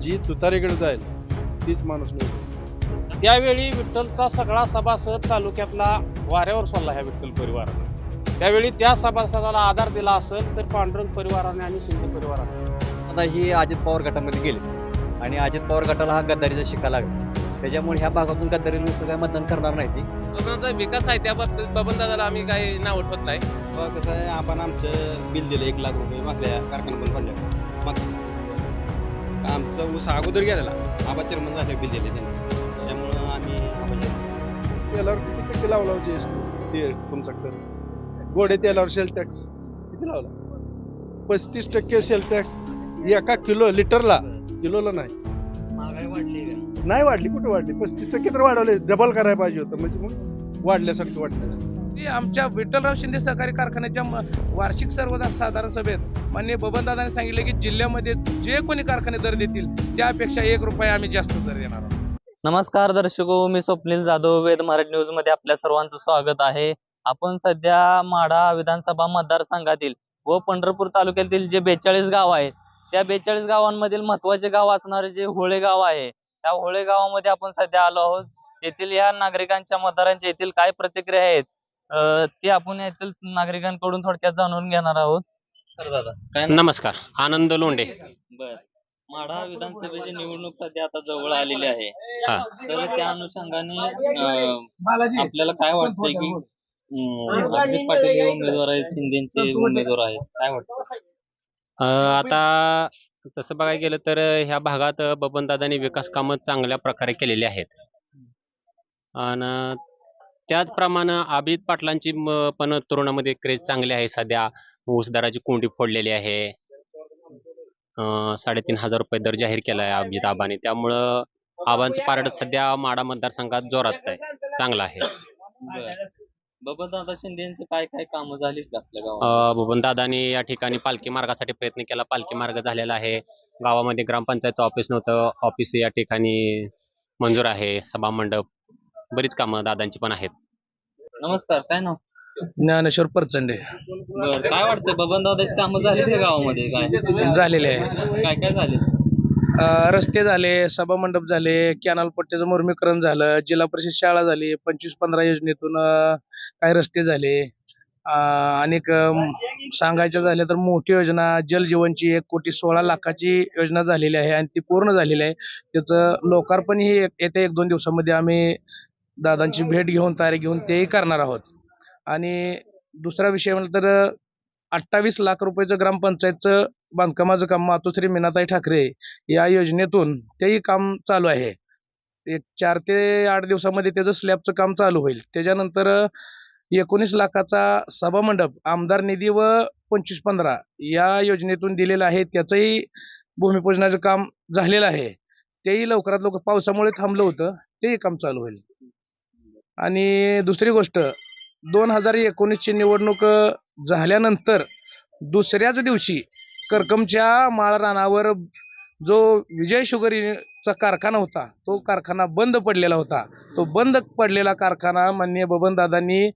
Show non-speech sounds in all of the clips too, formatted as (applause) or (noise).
जी तुतारीकडे जाईल तीच माणूस निवडून त्यावेळी विठ्ठलचा सगळा सभासद तालुक्यातला वाऱ्यावर सोडला ह्या विठ्ठल परिवारानं. त्यावेळी त्या सभासदाला आधार दिला असेल तर पांडुरंग परिवाराने आणि शिंदे परिवाराने. आता ही अजित पवार गटामध्ये गेले. आणि अजित पवार गटाला हा गद्दारीचा शिक्का लागला. त्याच्यामुळे ह्या भागातून गद्दारी लोक काय मतदान करणार नाही ती. विकास आहे त्या बाबतीत बबनदादाला आम्ही काही नाव उठवत नाही. कसं आहे आपण आमचं बिल दिलं एक लाख रुपये मागल्या कारखाना पण पडल्या मागच्या आमचं ऊस अगोदर गेलेला. आबा चेअरमन झाले बिल दिले त्यांनी. त्यामुळं आम्ही आबाच्या तेलावर किती टक्के लावला जी एस टी? तुमचा कर गोडे तेलावर सेल टॅक्स किती लावला? पस्तीस टक्के सेल टॅक्स एका किलो लिटरला. किलोला नाही. महागाई वाढली नाही वाढली कुठे वाढली? पस्तीस टक्के तर वाढवले. डबल करायला पाहिजे होतं. म्हणजे मग वाढल्यासारखं वाटलं असतं. मी आमच्या विठ्ठलराव शिंदे सहकारी कारखान्याच्या वार्षिक वार्षिक सर्वसाधारण सभेत माननीय बबनदादाने सांगितले की जिल्ह्यामध्ये जे कोणी कारखाने दर देतील त्यापेक्षा एक रुपया आम्ही जास्त दर देणार आहोत. नमस्कार दर्शको मी स्वप्नील जाधव वेद मराठी न्यूजमध्ये आपल्या सर्वांचं स्वागत आहे. आपण सध्या माढा विधानसभा मतदारसंघातील व पंढरपूर तालुक्यातील जे बेचाळीस गाव आहेत त्या बेचाळीस गावांमधील महत्त्वाचे गाव असणारे जे होळे गाव आहे त्या होळे गावामध्ये आपण सध्या आलो आहोत. येथील या नागरिकांच्या मतदारांच्या येथील काय प्रतिक्रिया आहेत ते आपण येथील नागरिकांकडून थोडक्यात जाणून घेणार आहोत. तर दादा काय नाव? नमस्कार आनंद लोंढे. बर. माढा विधानसभेची निवडणूक सध्या आता जवळ आलेली आहे. हा. तर त्या अनुषंगाने अं, आपल्याला काय वाटतंय की अं, अभिजित पाटील हे उमेदवार आहेत शिंदेचे उमेदवार आहेत. काय वाटतं अं, आता तसं बघायला गेलं तर ह्या भागात बबनदादांनी विकास कामं चांगल्या प्रकारे केलेली आहेत. आणि त्याचप्रमाणे अभिजित पाटलांची पण तरुणामध्ये क्रेज चांगली आहे सध्या. ऊसदाराची कोंडी फोडलेली आहे. साडेतीन हजार रुपये दर जाहीर केला आहे अभिजित आबाने. त्यामुळं आबांचं पारड सध्या माडा मतदारसंघात जोरात आहे. चांगला आहे. बबन दादा शिंदेचे काय काय कामं झालीत का आपल्या गावात बबन दादानी या ठिकाणी पालखी मार्गासाठी प्रयत्न केला. पालखी मार्ग झालेला आहे. गावामध्ये ग्रामपंचायतचं ऑफिस नव्हतं. ऑफिस या ठिकाणी मंजूर आहे. सभा मंडप. बरीच कामं दादांची पण आहेत. नमस्कार काय नाव? ज्ञानेश्वर परचंडे. बर काय वाटतं बबन दादाची कामं झालीत का गावामध्ये? काय? झालेले आहेत. काय काय झाले? अं, रस्ते झाले सभा मंडप झाले कॅनल पट्ट्याचं मुर्मीकरण झालं जिल्हा परिषद शाळा झाली पंचवीस पंधरा योजनेतून अं, काही रस्ते झाले. अं, अनेक अं, सांगायच्या झाल्या तर मोठी योजना जल जीवनची एक कोटी सोळा लाखाची योजना झालेली आहे आणि ती पूर्ण झालेली आहे. त्याचं लोकार्पण ही येत्या एक दोन दिवसामध्ये आम्ही दादांची भेट घेऊन तयारी घेऊन तेही करणार आहोत. आणि दुसरा विषय म्हणलं तर अठ्ठावीस लाख रुपयाचं ग्रामपंचायतचं बांधकामाचं काम मातोश्री मीनाताई ठाकरे या योजनेतून तेही काम चालू आहे. एक चार ते आठ दिवसामध्ये त्याचं स्लॅबचं काम चालू होईल. त्याच्यानंतर एकोणीस लाखाचा सभामंडप आमदार निधी व पंचवीस पंधरा या योजनेतून दिलेलं आहे. त्याचंही भूमिपूजनाचं काम झालेलं आहे. तेही लवकरात लवकर पावसामुळे थांबलं होतं. तेही काम चालू होईल. आणि दुसरी गोष्ट दोन हजार एकोणीसची निवडणूक झाल्यानंतर दुसऱ्याच दिवशी करकमच्या माळरानावर जो विजय शुगरीचा कारखाना होता तो कारखाना बंद पडलेला होता. तो बंद पडलेला कारखाना माननीय बबनदादांनी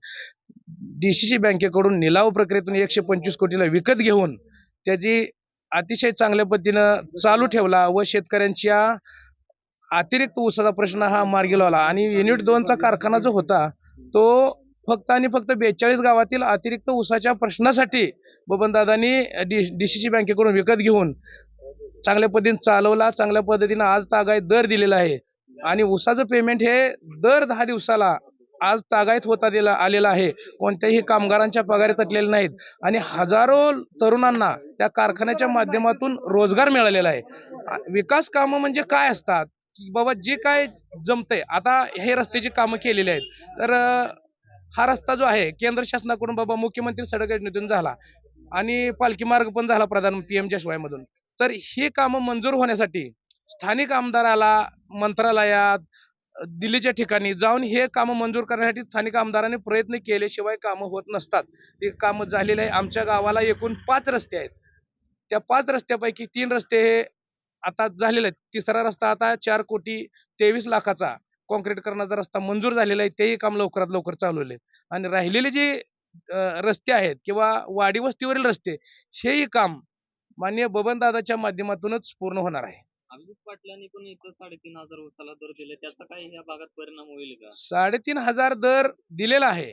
सी बँकेकडून निलाव प्रक्रियेतून एकशे पंचवीस कोटीला विकत घेऊन त्याची अतिशय चांगल्या पद्धतीनं चालू ठेवला व शेतकऱ्यांच्या अतिरिक्त ऊसाचा प्रश्न हा मार्गी लावला. आणि युनिट दोनचा कारखाना जो होता तो फक्त आणि फक्त बेचाळीस गावातील अतिरिक्त ऊसाच्या प्रश्नासाठी बबनदादांनी डी डी सी सी बँकेकडून विकत घेऊन चांगल्या पद्धतीने चालवला. चांगल्या पद्धतीनं आज तागायत दर दिलेला आहे. आणि ऊसाचं पेमेंट हे दर दहा दिवसाला आज तागायत होता दिला आलेला आहे. कोणत्याही कामगारांच्या पगारी तटलेले नाहीत. आणि हजारो तरुणांना त्या कारखान्याच्या माध्यमातून रोजगार मिळालेला आहे. विकास कामं म्हणजे काय असतात? बाबा जे काय जमतंय आता हे रस्त्याची कामं केलेली आहेत. तर हा रस्ता जो आहे केंद्र शासनाकडून बाबा मुख्यमंत्री सडक योजनेतून झाला आणि पालखी मार्ग पण झाला प्रधान पीएम शिवाय मधून तर ही कामं मंजूर होण्यासाठी स्थानिक आमदाराला मंत्रालयात दिल्लीच्या ठिकाणी जाऊन हे कामं मंजूर करण्यासाठी स्थानिक आमदारांनी प्रयत्न केल्याशिवाय कामं होत नसतात. ते कामं झालेले आहे. आमच्या गावाला एकूण पाच रस्ते आहेत. त्या पाच रस्त्यापैकी तीन रस्ते हे आता झालेले आहेत तिसरा रस्ता आता चार कोटी तेवीस लाखाचा कॉन्क्रीटकरणाचा रस्ता मंजूर झालेला आहे. तेही काम लवकरात लवकर चालवले आणि राहिलेले जे रस्ते आहेत किंवा वाडी वस्तीवरील रस्ते हेही काम माननीय बबनदादाच्या माध्यमातूनच पूर्ण होणार आहे. अभिजित पाटलांनी पण इथं साडेतीन हजार उसाला दर दिले. त्याचा काही या भागात परिणाम होईल का? साडेतीन हजार दर दिलेला आहे.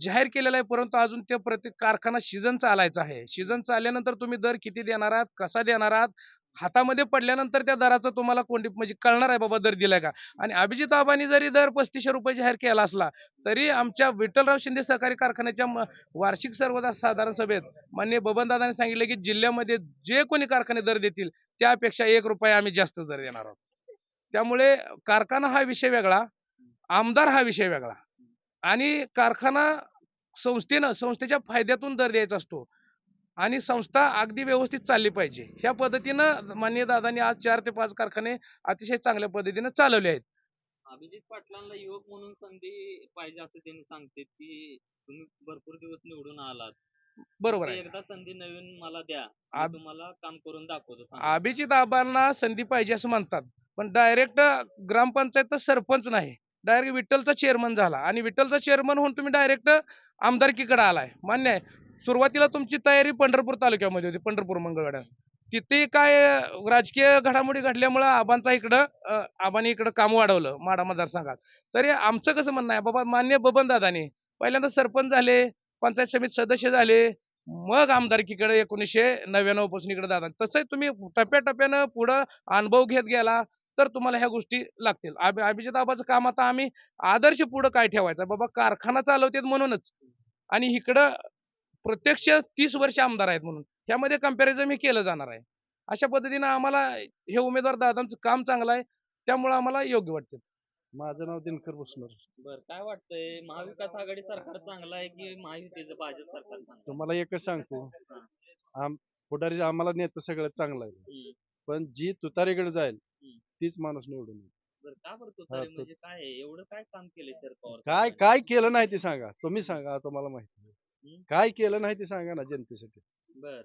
जाहीर केलेला आहे परंतु अजून ते प्रत्येक कारखाना सीझन चालायचा आहे. सीझन चालल्यानंतर तुम्ही दर किती देणार आहात? कसा देणार आहात? हातामध्ये पडल्यानंतर त्या दराचं तुम्हाला कोणती म्हणजे कळणार आहे बाबा दर दिलाय का? आणि अभिजित आबांनी जरी दर पस्तीसशे रुपये जाहीर केला असला तरी आमच्या विठ्ठलराव शिंदे सहकारी कारखान्याच्या वार्षिक वार्षिक सर्वसाधारण सभेत माननीय बबनदादाने सांगितले की जिल्ह्यामध्ये जे कोणी कारखाने दर देतील त्यापेक्षा एक रुपया आम्ही जास्त दर देणार आहोत. त्यामुळे कारखाना हा विषय वेगळा आमदार हा विषय वेगळा. आणि कारखाना संस्थेनं संस्थेच्या फायद्यातून दर द्यायचा असतो. आणि संस्था अगदी व्यवस्थित चालली पाहिजे. ह्या पद्धतीनं माननीय दादांनी आज चार ते पाच कारखाने अतिशय चांगल्या पद्धतीने चालवले आहेत. अभिजित पाटलांना युवक म्हणून संधी पाहिजे असं त्यांनी सांगते की तुम्ही भरपूर दिवस निवडून आलात. बरोबर आहे. एकदा संधी नवीन मला द्या. मी आब- तुम्हाला काम करून दाखवतो सांगा. अभिजित आबांना संधी पाहिजे असं म्हणतात. पण डायरेक्ट ग्रामपंचायतचा सरपंच नाही. डायरेक्ट विठ्ठलचा चेअरमन झाला. आणि विठ्ठलचा चेअरमन होऊन तुम्ही डायरेक्ट आमदारकीकडे आलाय. मान्य आहे. सुरुवातीला तुमची तयारी पंढरपूर तालुक्यामध्ये होती पंढरपूर मंगळवाड्यात तिथे काय राजकीय घडामोडी घडल्यामुळं आबांचा इकडं आबांनी इकडं काम वाढवलं माडा मतदारसंघात. तरी आमचं कसं म्हणणं आहे बाबा मान्य बबन दादाने पहिल्यांदा सरपंच झाले पंचायत समिती सदस्य झाले मग आमदारकीकडे एकोणीसशे नव्याण्णवपासून इकडे दादा. तसंच तुम्ही टप्प्याटप्प्यानं पुढं अनुभव घेत गेला तर तुम्हाला ह्या गोष्टी लागतील. अभिजित आबाचं काम आता आम्ही आदर्श पुढं काय ठेवायचं? बाबा कारखाना चालवतेत म्हणूनच. आणि इकडं प्रत्यक्ष तीस वर्ष आमदार आहेत म्हणून ह्यामध्ये कंपॅरिझन हे केलं जाणार आहे अशा पद्धतीनं आम्हाला हे उमेदवार दादांचं काम चांगलं आहे त्यामुळे आम्हाला योग्य वाटते माझं नाव दिनकर भुसनर बर काय वाटतंय महाविकास आघाडी सरकार चांगलं आहे की महायुतीचं भाजप सरकार चांगलं? तुम्हाला एकच सांगतो आम पुढारी आम्हाला नेतं सगळं चांगलं आहे. पण जी तुतारीकडे जाईल. तीच माणूस निवडून येईल. बर का बरं तुतारी तो- म्हणजे काय? एवढं काय काम शरद पवार काय? काय केलं नाही ते सांगा तुम्ही सांगा तुम्हाला माहिती. काय केलं नाही ते सांगा ना जनतेसाठी. बर.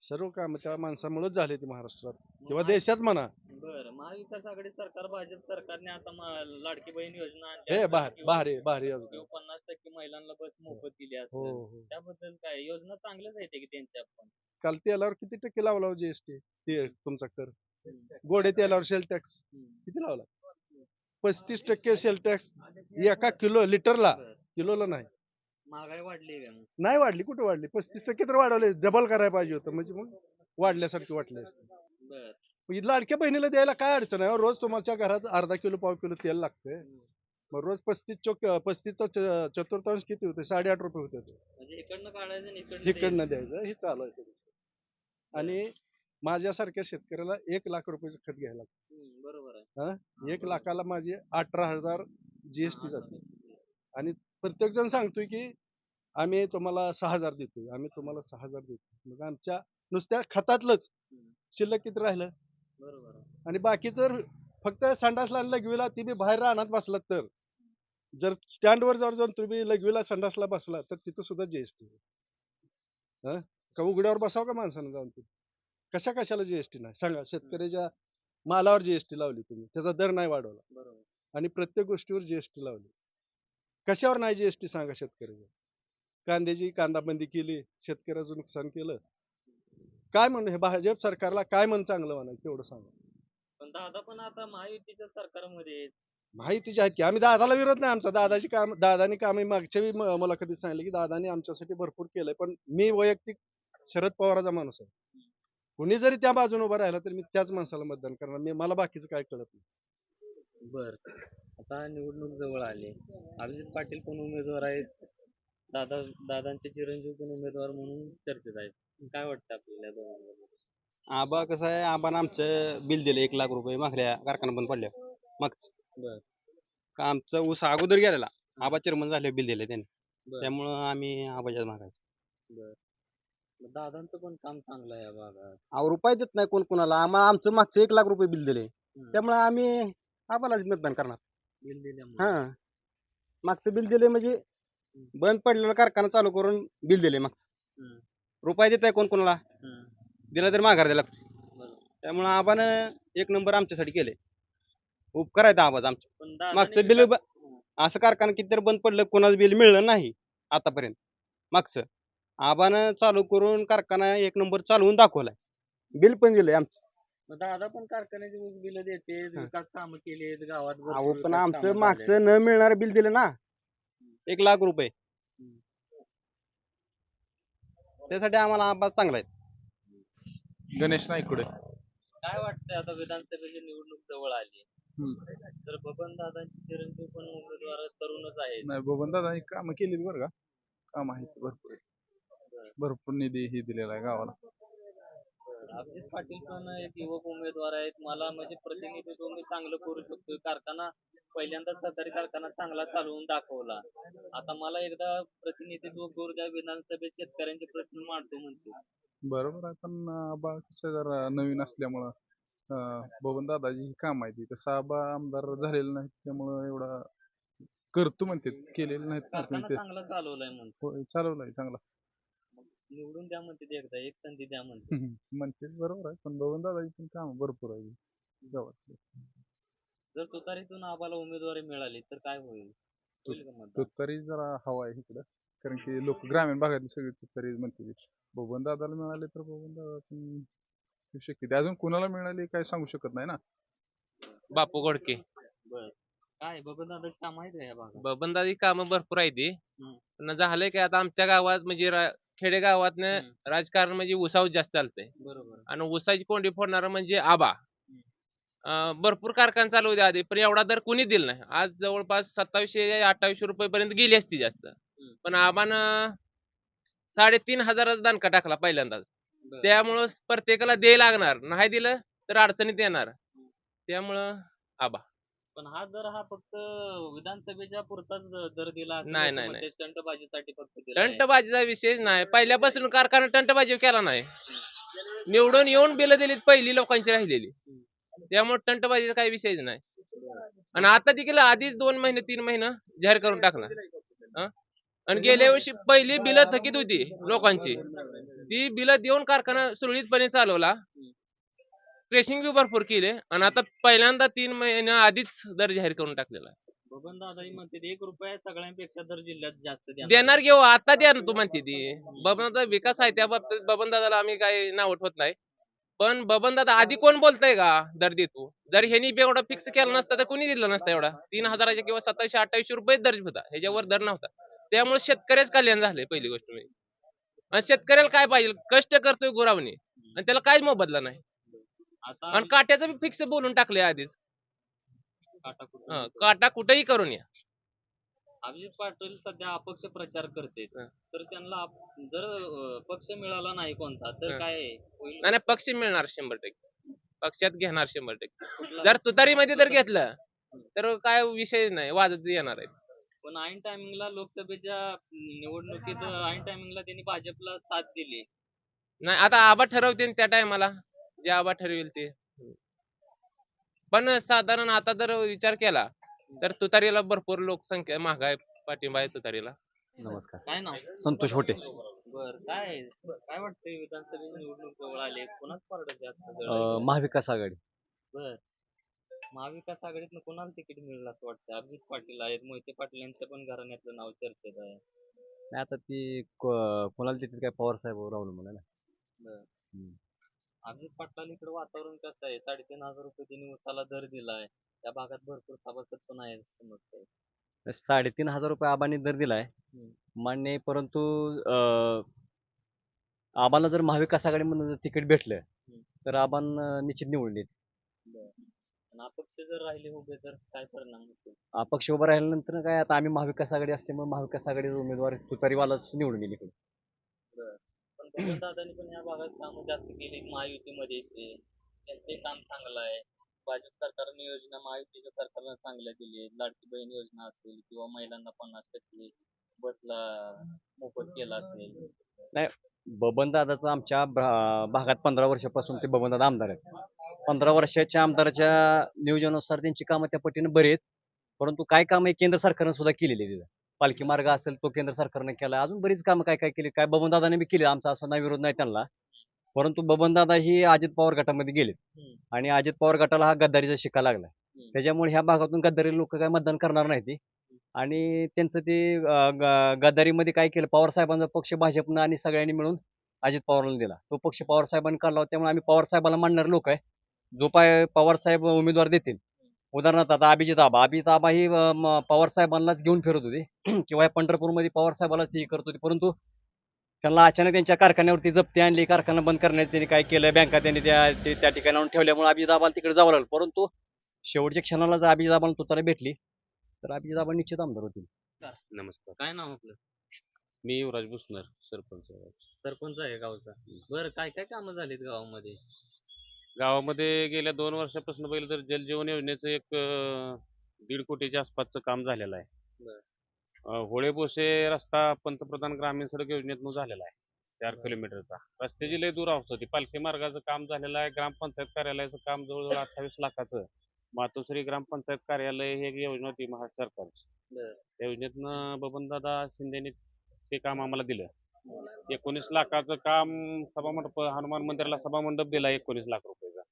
सर्व काम त्या माणसामुळेच झाले ते महाराष्ट्रात किंवा देशात म्हणा. बर. महाविकास आघाडी सरकार भाजप सरकारने आता मा- लाडकी बहीण योजना आणली हे असेल बाहेर किंवा- भारी भारी. किंवा पन्नास टक्के महिलांना बस मोफत दिली हो असेल. हो. त्याबद्दल काय? योजना चांगल्याच आहेत की त्यांच्या पण? काल तेलावर किती टक्के लावला जीएसटी ते तुमचा कर. गोडे तेलावर सेल टॅक्स हम्म. किती लावला? पस्तीस टक्के सेल टॅक्स एका किलो लिटरला. किलोला नाही. महागाई वाढली आहे का मग? नाही वाढली कुठे वाढली? पस्तीस टक्के तर वाढवले डबल करायला पाहिजे होतं म्हणजे मग वाढल्यासारखी वाटले असते. बर. मग ही लाडक्या बहिणीला द्यायला काय अडचण आहे? हो? रोज तुमच्या घरात अर्धा किलो पाव किलो तेल लागतंय. मग रोज पस्तीस चोक पस्तीसचा च- चतुर्थांश किती होते साडेआठ रुपये होते म्हणजे इकडनं काढायचं आणि इकडनं द्यायचं. इकडनं द्यायचं हे चालू आहे. आणि माझ्यासारख्या शेतकऱ्याला एक लाख रुपयाचं खत घ्यायला लागतं. हम्म, बरोबर आहे. एक लाखाला माझे अठरा हजार जीएसटी जाते. आणि प्रत्येक जण सांगतोय की आम्ही तुम्हाला सहा हजार देतोय आम्ही तुम्हाला सहा हजार देतो मग आमच्या नुसत्या खतातलंच. शिल्लक किती राहिलं? आणि बाकी जर फक्त संडासला आणि लघवीला ती बी बाहेर राहण्यात बसलात तर जर स्टँडवर जर जाऊन तुम्ही लघवीला संडासला बसला तर तिथं सुद्धा जीएसटी का उघड्यावर बसाव का माणसानं जाऊन तिथे? कशा कशाला जीएसटी नाही? सांगा शेतकऱ्याच्या मालावर जीएसटी लावली तुम्ही त्याचा दर नाही वाढवला. बरोबर. आणि प्रत्येक गोष्टीवर जीएसटी लावली. कशावर नाही जीएसटी सांगा शेतकऱ्याच्या कांद्याची कांदाबंदी केली शेतकऱ्याचं नुकसान केलं. काय म्हणू हे भाजप सरकारला काय म्हण चांगलं म्हणायचं तेवढं सांगा. पण दादा पण आता महायुतीच्या सरकारमध्ये आहेत. माहितीची आहेत की आम्ही दादाला विरोध नाही आमचा दादाची काम दादानी काम मागच्या वेळी म- मुलाखतीत सांगितलं की दादानी आमच्यासाठी भरपूर केलंय पण मी वैयक्तिक शरद पवाराचा माणूस आहे. कुणी जरी त्या बाजूने उभा राहिला तर मी त्याच माणसाला मतदान करणार मी मला बाकीचं काय कळत नाही. बर. आता निवडणूक जवळ आली. अभिजित पाटील पण उमेदवार आहेत? दादा दादांचे चिरंजीव पण उमेदवार म्हणून चर्चेत आहेत. काय वाटतं आपल्याला या दोघांबद्दल? आबा कसं आहे? आबानं आमचं बिल दिलं एक लाख रुपये मागल्या कारखाना बंद पडल्या मागच. बर. का आमचं ऊस अगोदर गेलेला. आबा चेअरमन झाले बिल दिले त्यांनी. बर. त्यामुळं आम्ही आबाच्याच मागायचं. मग दादांचं पण काम चांगलं आहे या भागात. अहो रुपये देत नाही कोण कोणाला. आम्हाला आमचं मागचं एक लाख रुपये बिल दिले. त्यामुळे आम्ही आबालाच मतदान करणार. बिल दिल्यामुळे. हा. मागचं बिल दिले म्हणजे बंद पडलेला कारखाना चालू करून बिल दिले मागचं. हम्म. रुपये देत आहे कोण कोणाला? हम्म. दिला तर माघार द्यायला लागतो. बरोबर. त्यामुळं आबानं एक नंबर आमच्यासाठी केले उपकार आहेत आबाज आमचे. पण दादांनी मागचं बिल असं कारखाना किती बंद पडलं कोणाचं बिल मिळलं नाही आतापर्यंत. मागचं. आबानं चालू करून कारखाना एक नंबर चालवून दाखवलाय. बिल पण दिलंय आमचं. मग दादा पण कारखान्याची बिल देते विकास कामं केली गावात भरपूर अहो पण विकास कामं आमचं झालेत. मागचं न मिळणारं बिल दिलं ना. एक लाख रुपये. त्यासाठी आम्हाला आंबा चांगला आहे. गणेश नाईकडे काय वाटतंय आता विधानसभेची निवडणूक जवळ आली तर बबन दादांचे चिरंजीव पण उमेदवार तरुणच आहेत. नाही बबन दादा कामं केलीत बरं का? काम आहेत भरपूर. भरपूर निधी ही दिलेला आहे गावाला. अभिजित पाटील पण एक युवक उमेदवार आहेत. मला म्हणजे प्रतिनिधित्व मी चांगलं करू शकतो कारखाना पहिल्यांदा सरकारी कारखाना चांगला चालवून दाखवला. आता मला एकदा प्रतिनिधित्व करू द्या. विधानसभेत शेतकऱ्यांचे प्रश्न मांडतो म्हणतो. बरोबर आहे. पण आबा कसं जरा नवीन असल्यामुळं अं, बबन दादाची ही काम आहे ती तसं आबा आमदार झालेले नाहीत. त्यामुळं एवढा करतो म्हणते केलेले नाहीत ना कारखाना म्हणते चांगला चालवलाय म्हणतो. चालवलाय चांगला. निवडून द्या म्हणते ते एकदा एक संधी द्या म्हणते. म्हणते बरोबर आहे पण बबन दादाची पण काम भरपूर आहे. गावात जर तुतारीतून आम्हाला उमेदवारी मिळाली तर काय होईल? होईल का मतदान? तुतारी जरा हवा आहे इकडं कारण की लोक ग्रामीण भागातली सगळी तुतारी म्हणते बबन दादाला मिळाले तर बबन दादा पण येऊ शकते अजून कुणाला मिळाली काय सांगू शकत नाही ना? बापू गोडके काय बबन दादाची काम आहेत का या भागात? बबनदादी कामं भरपूर आहे ती. हम्म. पण झालंय की आता आमच्या गावात म्हणजे रा- खेडेगावात हम्म. राजकारण म्हणजे उसावर जास्त चालतंय. बरोबर. आणि उसाची कोंडी फोडणार म्हणजे आबा. अं, भरपूर कारखाना चालू होते आधी पण एवढा दर कुणी दिला नाही. आज जवळपास सत्तावीसशे अठ्ठावीसशे रुपये पर्यंत गेली असती जास्त. पण आबानं साडेतीन हजाराचा दणका टाकला पहिल्यांदाच बरं. त्यामुळं प्रत्येकाला द्यायला लागणार. नाही दिलं तर अडचणीत येणार. त्यामुळं आबा. पण हा दर हा फक्त विधानसभेच्या पुरताच दर दिला असं नाही, नाही, म्हणतात. स्टंटबाजीसाठी फक्त दिला आहे. टंटबाजीचा विषय नाही. पहिल्यापासून कारखाना टंटबाजी केला नाही. निवडून येऊन बिल दिलीत पहिली लोकांची राहिलेली. त्यामुळे टंटबाजीचा काही विषयच नाही. आणि आता देखील आधीच दोन महिने तीन महिने जाहीर करून टाकला हं? आणि गेल्या वर्षी पहिली बिलं थकीत होती लोकांची. ती बिलं देऊन कारखाना सुरळीतपणे चालवला. क्रेशिंग बी भरपूर केले आणि आता पहिल्यांदा तीन महिन्या आधीच दर जाहीर करून टाकलेला आहे. बबन दादाही म्हणते एक रुपया सगळ्यांपेक्षा दर जिल्ह्यात जास्त देणार घेऊ आता द्या ना तू म्हणते ती. बबनदादा विकास आहे त्या बाबतीत बबनदादाला आम्ही काही नाव ठेवत नाही. पण बबनदादा आधी कोण बोलतय का दर देतो जर ह्यांनी एवढा फिक्स केला नसता तर कोणी दिला नसता एवढा? तीन हजाराचे किंवा सत्तावीसशे अठ्ठावीसशे रुपये दर होता. ह्याच्यावर दर नव्हता. त्यामुळे शेतकऱ्याच कल्याण झालंय पहिली गोष्ट म्हणजे. आणि शेतकऱ्याला काय पाहिजे? कष्ट करतोय गुरावणी आणि त्याला काहीच मोबदला नाही. आणि काट्याचं फिक्स बोलून टाकलंय आधीच. काटा हं, कुठेही करून या. अभिजित पाटील सध्या अपक्ष प्रचार करते हं. तर त्यांना आप- जर अं, पक्ष मिळाला नाही कोणता तर. काय होईल. नाही नाही, पक्ष मिळणार शंभर टक्के. पक्षात घेणार शंभर टक्के. कुठला- जर तुतारीमध्ये जर घेतलं तर काय विषय नाही वाजत येणार आहे. पण ऐन टायमिंगला लोकसभेच्या निवडणुकीत ऐन टायमिंगला त्यांनी भाजपला साथ दिली. नाही आता आबा ठरवते त्या टायमाला जे आबा ठरवेल ते. पण साधारण आता जर विचार केला तर तुतारीला भरपूर लोकसंख्या महाग आहे पाठिंबा आहे तुतारीला. नमस्कार. काय नाव? संतोष होटे. बर काय काय वाटतंय विधानसभेची निवडणूक जवळ आली कोणाच पारड जास्त जड अं, आहे? महाविकास आघाडी. बर. महाविकास आघाडीतनं कोणाला तिकीट मिळेल असं वाटतं अभिजित पाटील आहेत मोहिते पाटील यांचं पण घराण्यातलं नाव चर्चेत आहे. नाही आता ती को- कोणाला तिथे काय पवार साहेब राहुल म्हणा ना अभिजित पाटलाला इकडे वातावरण कसं आहे? साडेतीन हजार रुपये त्यांनी उसाला दर दिलाय. त्या भागात भरपूर सभासद पण आहेत समजतंय. साडेतीन हजार रुपये आबाने दर दिलाय. मान्य आहे, परंतु अं, आबाला जर महाविकास आघाडीमधून तिकीट भेटलं तर आबान निश्चित निवडून येईल. आणि अपक्ष जर राहिले उभे तर काय परिणाम होतील? अपक्ष उभं राहिल्यानंतर काय आता आम्ही महाविकास आघाडी असल्यामुळे महाविकास आघाडीचा उमेदवार तुतारीवालाच निवडून येईल इकडे दादांनी पण या भागात कामं जास्त केली. महायुतीमध्ये येते त्यांचे काम चांगलं आहे. भाजप सरकारने योजना महायुतीच्या सरकारनं चांगल्या दिली लाडकी बहीण योजना असेल किंवा महिलांना पन्नास टक्के बसला मोफत केला असेल. नाही बबन दादाचं आमच्या भागात पंधरा वर्षापासून ते बबन दादा आमदार आहेत. पंधरा वर्षाच्या आमदाराच्या नियोजनानुसार त्यांची कामं त्या पटीने बरी आहेत. परंतु काय काम हे केंद्र सरकारनं सुद्धा केलेली आहे तिथं पालखी मार्ग असेल तो केंद्र सरकारनं केला. अजून बरीच कामं काय काय केली? काय बबन दादाने बी केली. आमचा असा नाही विरोध नाही त्यांना. परंतु बबन दादा ही अजित पवार गटामध्ये गेले. आणि अजित पवार गटाला हा गद्दारीचा शिका लागला. त्याच्यामुळे ह्या भागातून गद्दारी लोक काय मतदान करणार नाही ती आणि त्यांचं ते गद्दारीमध्ये काय केलं? पवार साहेबांचा पक्ष भाजपनं आणि सगळ्यांनी मिळून अजित पवारांना दिला. तो पक्ष पवार साहेबांनी काढला होता त्यामुळे आम्ही पवार साहेबांना मानणारे लोक आहे. जो पाय पवार साहेब उमेदवार देतील उदाहरणार्थ आता अभिजित आबा अभिजित आबा ही पवार साहेबांनाच घेऊन फिरत होते. (clears throat) किंवा पंढरपूरमध्ये पवार साहेबालाच ती करत होती. परंतु त्यांना अचानक त्यांच्या कारखान्यावरती जप्ती आणली. कारखाना बंद करण्यात त्यांनी काय केलं? बँका त्यांनी त्या ते- त्या ठिकाणी आणून ठेवल्यामुळे अभिजित आबाला तिकडे जावं लागलं. परंतु शेवटच्या क्षणाला जर अभिजित आबाला तुतारा भेटली तर अभिजित आबा निश्चित आमदार होतील. नमस्कार. काय नाव आपलं? मी युवराज बुसनर सरपंच. सरपंच आहे गावचा. बरं काय काय कामं झालीत गावामध्ये? गावामध्ये गेल्या दोन वर्षापासून पहिलं तर जलजीवन योजनेचं एक अं, दीड कोटीच्या आसपासचं काम झालेलं आहे बरं. अं, होळे बोसे रस्ता पंतप्रधान ग्रामीण सडक योजनेतून झालेला आहे चार बरं. किलोमीटरचा रस्त्याची लय दूर अवस्था होती पालखी मार्गाचं काम झालेलं आहे ग्रामपंचायत कार्यालयाचं काम जवळजवळ अठ्ठावीस लाखाचं मातोश्री ग्रामपंचायत कार्यालय हे एक योजना होती महाराष्ट्र सरकारची बरं. त्या योजनेतनं बबनदादा शिंदेने ते काम आम्हाला दिलं एकोणीस लाखाचं काम सभामंडप हनुमान मंदिराला सभामंडप दिला एकोणीस लाख रुपयाचा.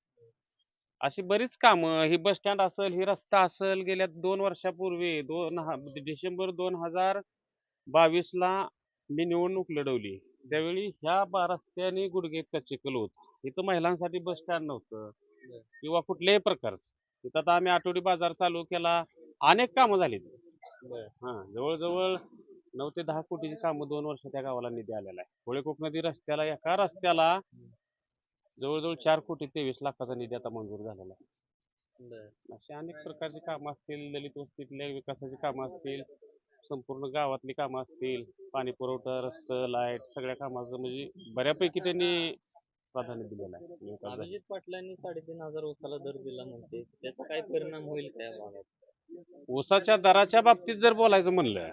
अशी बरीच कामं ही बस स्टँड असेल ही रस्ता असेल गेल्या दोन वर्षापूर्वी दोन डिसेंबर दोन हजार बावीस ला मी निवडणूक लढवली. त्यावेळी ह्या रस्त्याने गुडघे चिखल होत. इथं महिलांसाठी बस स्टँड नव्हतं. किंवा कुठल्याही प्रकारचं. तिथं आता आम्ही आठवडी बाजार चालू केला. अनेक कामं झाली हा जवळजवळ नऊ ते दहा कोटीची कामं दोन वर्ष त्या गावाला निधी आलेला आहे. होळे कोक नदी रस्त्याला एका रस्त्याला जवळजवळ चार कोटी तेवीस लाखाचा निधी आता मंजूर झालेला आहे. अशी अनेक प्रकारची कामं असतील दलित वस्तीतल्या विकासाची कामं असतील संपूर्ण गावातली कामं असतील पाणी पुरवठा रस्ता लाइट सगळ्या कामाचं म्हणजे बऱ्यापैकी त्यांनी प्राधान्य दिलेलं आहे. विकास झाला. अभिजित पाटलांनी साडेतीन हजार उसाला दर दिला म्हणते. त्याचा काय परिणाम होईल काय या भागात? ऊसाच्या दराच्या बाबतीत जर बोलायचं म्हणलं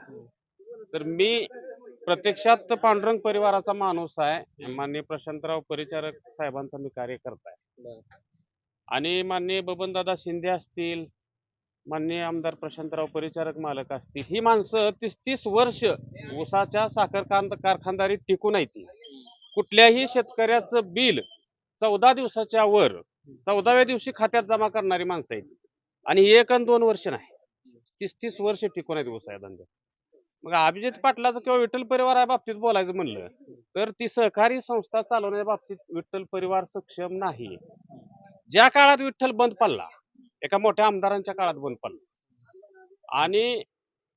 तर मी प्रत्यक्षात पांडुरंग परिवाराचा माणूस आहे. माननीय प्रशांतराव परिचारक साहेबांचा मी कार्यकर्ता आहे. आणि माननीय बबनदादा शिंदे असतील माननीय आमदार प्रशांतराव परिचारक मालक असतील ही माणसं तीस तीस वर्ष ऊसाच्या साखर कारखानदारीत टिकून आहेत. कुठल्याही शेतकऱ्याचं बिल चौदा दिवसाच्या वर चौदाव्या दिवशी खात्यात जमा करणारी माणसं आहेत. आणि एक आणि दोन वर्ष नाही. तीस तीस वर्ष टिकून आहेत ऊस या धंद्यात. मग अभिजित पाटलाचं किंवा विठ्ठल परिवारा बाबतीत बोलायचं म्हणलं तर ती सहकारी संस्था चालवण्याच्या बाबतीत विठ्ठल परिवार सक्षम नाही. ज्या काळात विठ्ठल बंद पडला एका मोठ्या आमदारांच्या काळात बंद पडला. आणि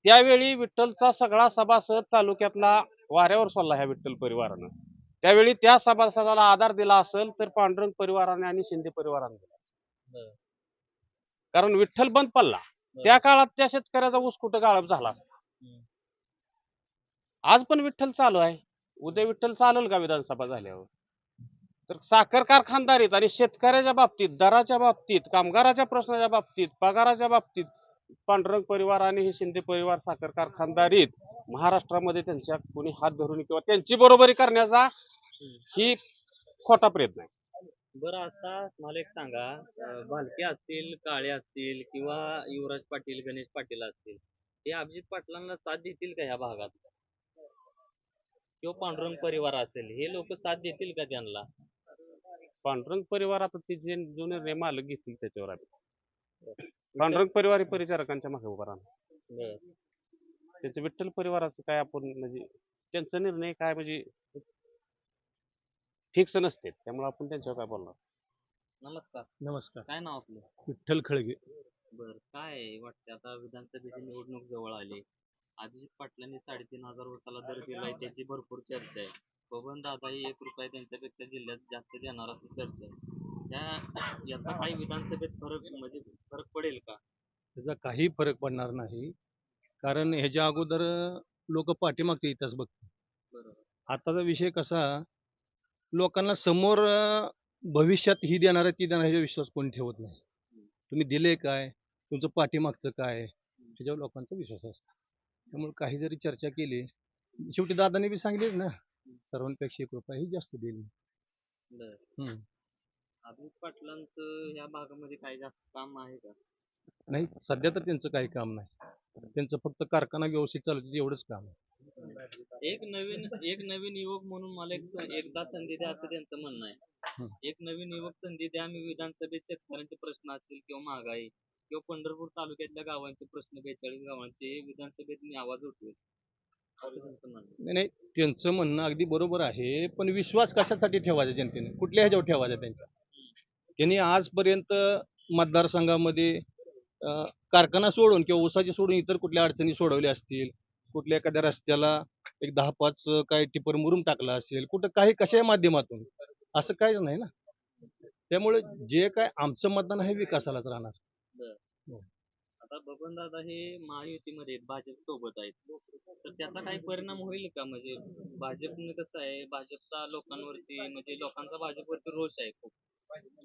त्यावेळी विठ्ठलचा सगळा सभासद तालुक्यातला वाऱ्यावर सोडला ह्या विठ्ठल परिवारानं. त्यावेळी त्या सभासदाला आधार दिला असेल तर पांडुरंग परिवाराने आणि शिंदे परिवाराने दिला. कारण विठ्ठल बंद पडला. त्या काळात त्या शेतकऱ्याचा ऊस कुठं गाळप झाला असता. आज पण विठ्ठल चालू आहे. उद्या विठ्ठल चालेल का विधानसभा झाल्यावर? तर साखर कारखानदारीत आणि शेतकऱ्याच्या बाबतीत दराच्या बाबतीत कामगाराच्या प्रश्नाच्या बाबतीत पगाराच्या बाबतीत पांडुरंग परिवार आणि हे शिंदे परिवार साखर कारखानदारीत महाराष्ट्रामध्ये त्यांच्या कोणी हात धरून किंवा त्यांची बरोबरी करण्याचा ही खोटा प्रयत्न आहे. बरं आता मला एक सांगा. भालके असतील काळे असतील किंवा युवराज पाटील गणेश पाटील असतील हे अभिजित पाटलांना साथ देतील का या भागात? किंवा पांडुरंग परिवार असेल हे लोक साथ देतील का त्यांना? पांडुरंग परिवार आता ते जे जुने निर्णय मालक घेतील त्याच्यावर आहे पांडुरंग परिवार हे परिचारकांच्या मागे उभा राहणार. बरं. त्यांचं विठ्ठल परिवाराचं काय आपण म्हणजे त्यांचा निर्णय काय म्हणजे फिक्स नसते. त्यामुळे आपण त्यांच्यावर काय बोलणार? नमस्कार. नमस्कार. काय नाव आपलं? विठ्ठल खळगे. बर काय वाटतं आता विधानसभेची निवडणूक जवळ आली. अभिजित पाटलांनी साडेतीन हजार वर्षाला दर दिलाय त्याची भरपूर चर्चा आहे. बबन दादाही एक रुपया त्यांच्यापेक्षा जिल्ह्यात जास्त देणार असं चर्चा आहे. त्या याचा काही विधानसभेत फरक म्हणजे फरक पडेल का? त्याचा काही फरक पडणार नाही. कारण ह्याच्या अगोदर लोक पाठीमागचे इतिहास बघतात आताचा विषय कसा लोकांना समोर भविष्यात ही देणार आहे ती देणार ह्याचा विश्वास कोणी ठेवत नाही. तुम्ही दिले काय? तुमचं पाठीमागचं काय? ह्याच्यावर लोकांचा विश्वास असतो. त्यामुळे काही जरी चर्चा केली शेवटी दादाने बी सांगितले ना सर्वांपेक्षा एक रुपया ही जास्त देईल. बर. हम्म. अभिजित पाटलांचं या भागामध्ये काही जास्त काम आहे का? नाही सध्या तर त्यांचं काही काम नाही. त्यांचं फक्त कारखाना व्यवस्थित चालू एवढंच काम आहे. एक नवीन एक नवीन युवक म्हणून मला एक एकदा संधी द्या असं त्यांचं म्हणणं आहे. हम्म. एक नवीन युवक संधी द्या मी विधानसभेत शेतकऱ्यांचे प्रश्न असतील किंवा महागाई किंवा पंढरपूर तालुक्यातल्या गावांचे प्रश्न बेचाळीस गावांचे विधानसभेत मी आवाज उठवेल. असं त्यांचं म्हणणं आहे. नाही नाही त्यांचं म्हणणं अगदी बरोबर आहे पण विश्वास कशासाठी ठेवायचा जनतेने? कुठल्या ह्याच्यावर ठेवायचा त्यांचा? त्यांनी आजपर्यंत मतदारसंघामध्ये अं, कारखाना सोडून किंवा ऊसाची सोडून इतर कुठल्या अडचणी सोडवल्या असतील? कुठल्या एखाद्या रस्त्याला एक दहा पाच काय टिपर मुरुम टाकला असेल? कुठं काही कशाही माध्यमातून? असं काहीच नाही ना? त्यामुळे जे काय आमचं मतदान आहे विकासालाच राहणार. आता बबन दादा हे महायुतीमध्ये आहेत भाजप सोबत आहेत. तर त्याचा काही परिणाम होईल का? म्हणजे भाजपने कसं आहे? भाजपचा लोकांवरती म्हणजे लोकांचा भाजपवरती रोष आहे खूप.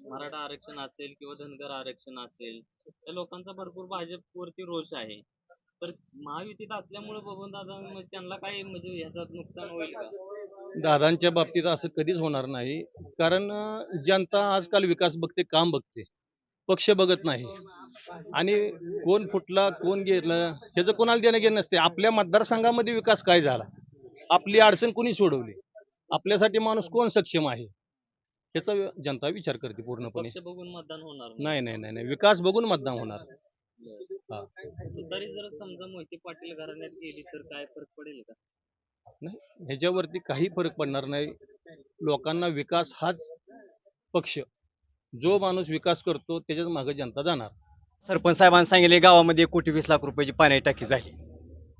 मराठा आरक्षण असेल किंवा धनगर आरक्षण असेल त्या लोकांचा भरपूर भाजपवरती रोष आहे. तर महायुतीत असल्यामुळे बबन दादा त्यांना काही म्हणजे ह्याच्यात नुकसान होईल का? दादांच्या बाबतीत असं कधीच होणार नाही. कारण अं, जनता आजकाल विकास बघते काम बघते. पक्ष बघत नाही. आणि कोण फुटला कोण गेलं ह्याचं कोणाला देणं घेणं नसते आपल्या मतदारसंघामध्ये विकास काय झाला? आपली अडचण कोणी सोडवली? आपल्यासाठी माणूस कोण सक्षम आहे? ह्याचा जनता विचार करते पूर्णपणे. पक्ष बघून मतदान होणार नाही. नाही नाही नाही विकास बघून मतदान होणार. हा. तरी जर समजा मोहिते पाटील घराण्यात गेली तर काय फरक पडेल का? नाही ह्याच्यावरती काही फरक पडणार नाही. लोकांना विकास हाच पक्ष. जो माणूस विकास करतो त्याच्याच मागे जनता जाणार. सरपंच साहेबांनी सांगितले गावामध्ये एक कोटी वीस लाख रुपयाची पाण्याची टाकी झाली.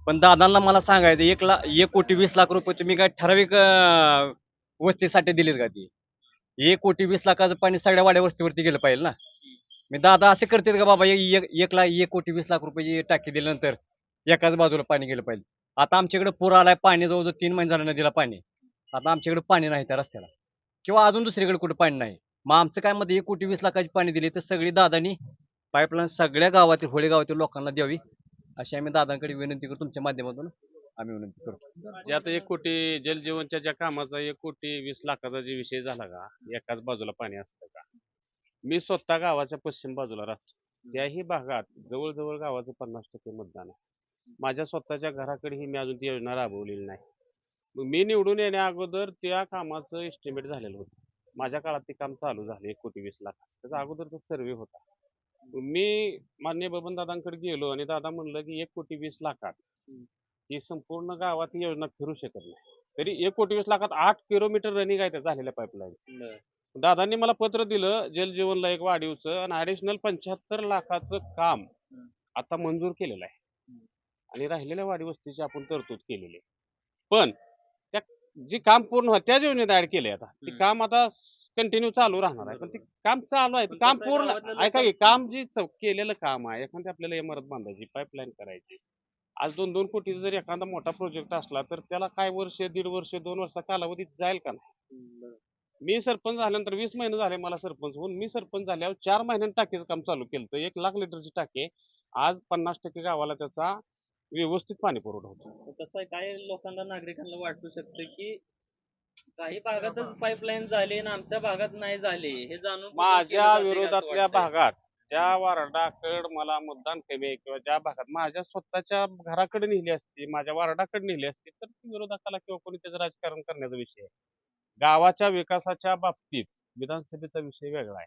पण दादांना मला सांगायचं एक लाख एक कोटी वीस लाख रुपये तुम्ही काय ठराविक अं, वस्तीसाठी दिलेत का ती? एक कोटी वीस लाखाचं पाणी सगळ्या वाड्या वस्तीवरती गेलं पाहिजे ना. मी दादा असे करतात का बाबा एक एक- एक लाख एक कोटी वीस लाख रुपयाची टाकी दिल्यानंतर एकाच बाजूला पाणी गेलं पाहिजे. आता आमच्याकडे पूर आलाय पाणी जवळजवळ तीन महिने झालं नदीला पाणी. आता आमच्याकडे पाणी नाही त्या रस्त्याला. किंवा अजून दुसरीकडे कुठं पाणी नाही. मग आमचं काय मध्ये एक कोटी वीस लाखाची पाणी दिली तर सगळी दादानी पाईपलाईन सगळ्या गावातील होळी गावातील लोकांना द्यावी अशी आम्ही दादांकडे विनंती करू तुमच्या माध्यमातून आम्ही विनंती करतो जे म्हणजे आता एक कोटी जलजीवनच्या ज्या कामाचा एक कोटी वीस लाखाचा जे विषय झाला का एकाच बाजूला पाणी असतं का? मी स्वतः गावाच्या पश्चिम बाजूला राहतो. त्याही भागात जवळजवळ गावाचं पन्नास टक्के मतदान आहे. माझ्या स्वतःच्या घराकडे ही मी अजून ती योजना राबवलेली नाही. मी निवडून येण्या अगोदर त्या कामाचं एस्टिमेट झालेलं होतं. माझ्या काळात ते काम चालू झालं एक कोटी वीस लाख त्याचा अगोदरचा सर्वे होता. मी मान्य बबन दादांकडे गेलो आणि दादा म्हणलं की एक कोटी वीस लाखात ही संपूर्ण गावात ही योजना फिरू शकत नाही. तरी एक कोटी वीस लाखात आठ किलोमीटर रनिंग आहे त्या झालेल्या पाईपलाईन दादांनी मला पत्र दिलं जलजीवनला एक वाढीवचं आणि ॲडिशनल पंच्याहत्तर लाखाचं काम आता मंजूर केलेलं आहे. आणि राहिलेल्या वाढी वस्तीची आपण तरतूद केलेली आहे. पण जी काम पूर्ण व्हा त्याच योजनेत ऍड केले आता. ते. काम आता कंटिन्यू चालू राहणार आहे. पण ते काम चालू आहे. ते काम पूर्ण ऐका की काम जी चौ- केलेलं काम आहे एखादी आपल्याला इमारत बांधायची पाईपलाईन करायची. आज दोन दोन कोटीचा जर एखादा मोठा प्रोजेक्ट असला तर त्याला काय वर्ष दीड वर्ष दोन वर्ष कालावधीत जाईल का नाही? मी सरपंच झाल्यानंतर वीस महिने झाले मला सरपंच होऊन. मी सरपंच झाल्यावर चार महिन्यांनी टाकीचं काम चालू केलं तर एक लाख लिटरची टाकी आहे. आज पन्नास टक्के गावाला त्याचा व्यवस्थित पाणी पुरवठा होतो. कसं आहे काही लोकांना नागरिकांना वाटू शकतं की काही भागातच पाईपलाईन झाली आणि आमच्या भागात नाही झाली हे जाणून माझ्या असं विरोधातल्या वाटतंय? भागात ज्या वार्डाकड मला मतदान कमी आहे किंवा ज्या भागात माझ्या स्वतःच्या घराकडे नेली असती माझ्या वार्डाकडे नेली असती तर ती विरोधकाला किंवा कोणी त्याचं राजकारण करण्याचा विषय आहे. गावाच्या विकासाच्या बाबतीत विधानसभेचा विषय वेगळा आहे.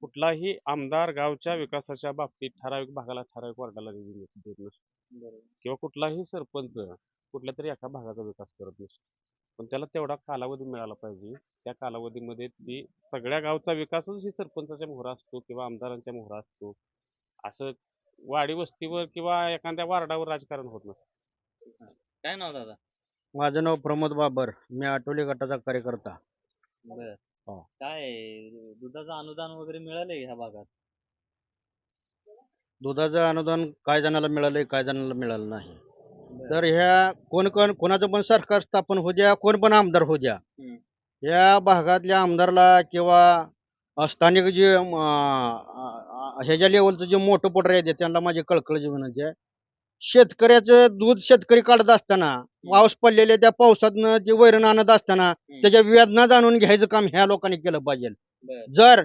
कुठलाही आमदार गावच्या विकासाच्या बाबतीत ठराविक भागाला ठराविक वार्डाला निधी देत नसतो. किंवा कुठलाही सरपंच कुठल्या तरी एका भागाचा विकास करत नसतो. पण त्याला तेवढा कालावधी मिळाला पाहिजे. त्या कालावधीमध्ये ती सगळ्या गावचा विकासच ही सरपंचाच्या मोहरा असतो किंवा आमदारांच्या मोहरा असतो. असं वाडी वस्तीवर किंवा एखाद्या वार्डावर राजकारण होत नसतं. काय नाव दादा? माझं नाव प्रमोद बाबर. मी आठवले गटाचा कार्यकर्ता. बर. हो. काय दुधाचं अनुदान वगैरे मिळालंय ह्या भागात? दुधाचं अनुदान काय जणाला मिळालंय काय जणाला मिळालं नाही. तर ह्या कोण कोण कोणाचं पण सरकार स्थापन हो द्या कोण पण आमदार हो द्या. या भागातल्या आमदारला किंवा स्थानिक जे अं, अं, ह्याच्या लेवलचं जे मोठं पोटर आहे त्यांना माझी कळकळची विनंती आहे. शेतकऱ्याचं दूध शेतकरी काढत असताना पाऊस पडलेल्या त्या पावसातनं जे वैरण आणत असताना त्याच्या वेदना जाणून घ्यायचं काम ह्या लोकांनी केलं पाहिजे. जर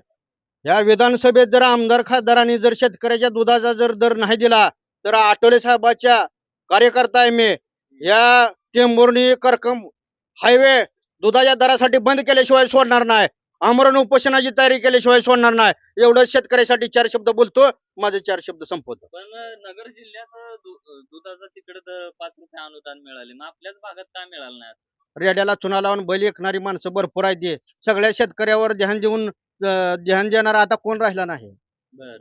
या विधानसभेत जर आमदार खासदारांनी जर शेतकऱ्याच्या दुधाचा जर दर नाही दिला तर आठवले साहेबाच्या कार्यकर्ता आहे मी. या टेंभुर्णी करकम हायवे दुधाच्या दरासाठी बंद केल्याशिवाय सोडणार नाही. आमरण उपोषणाची तयारी केल्याशिवाय सोडणार नाही. एवढं शेतकऱ्यासाठी चार शब्द बोलतो माझे चार शब्द संपवतो. पण नगर जिल्ह्यात दुधाचं तिकडे तर पाच रुपये अनुदान मिळाले. मग आपल्याच भागात काय मिळालं नाही? रेड्याला चुना लावून बैल ऐकणारी माणसं भरपूर आहेत सगळ्या शेतकऱ्यावर ध्यान देऊन ध्यान देणारा आता कोण राहिला नाही? बर.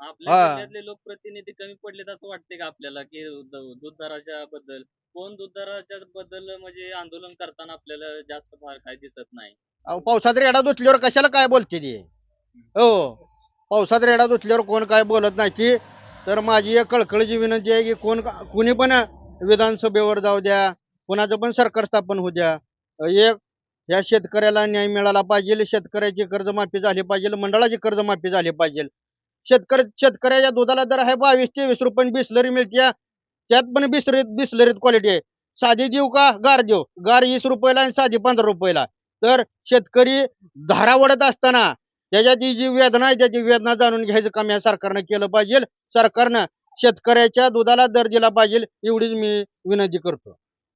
आपल्या हा. जिल्ह्यातले लोकप्रतिनिधी कमी पडलेत असं वाटते का आपल्याला की द- दूध दराच्या बद्दल कोण दूध दराच्या बद्दल म्हणजे आंदोलन करताना आपल्याला जास्त फार काय दिसत नाही? अहो पावसात रेडा धुतल्यावर कशाला काय बोलते ती? हो. पावसात रेडा धुतल्यावर कोण काय बोलत नाही की तर माझी एक कळकळीची विनंती आहे की कोण कुणी पण विधानसभेवर जाऊ द्या कोणाचं पण सरकार स्थापन होऊ द्या. एक या शेतकऱ्याला न्याय मिळाला पाहिजे शेतकऱ्याची कर्जमाफी झाली पाहिजे मंडळाची कर्जमाफी झाली पाहिजे. शेतकरी शेतकऱ्याच्या दुधाला दर आहे बावीस तेवीस रुपये बिसलरी मिळते. त्यात पण बिसलरीत बिसलरीत क्वालिटी आहे. साधी देऊ का? गार देऊ. गार वीस रुपयाला आणि साधी पंधरा रुपयाला. तर शेतकरी धारा असताना त्याच्यात जी वेदना आहे त्याची वेदना जाणून घ्यायचं काम या सरकारनं केलं पाहिजे. सरकारनं शेतकऱ्याच्या दुधाला दर दिला पाहिजे एवढीच मी विनंती करतो.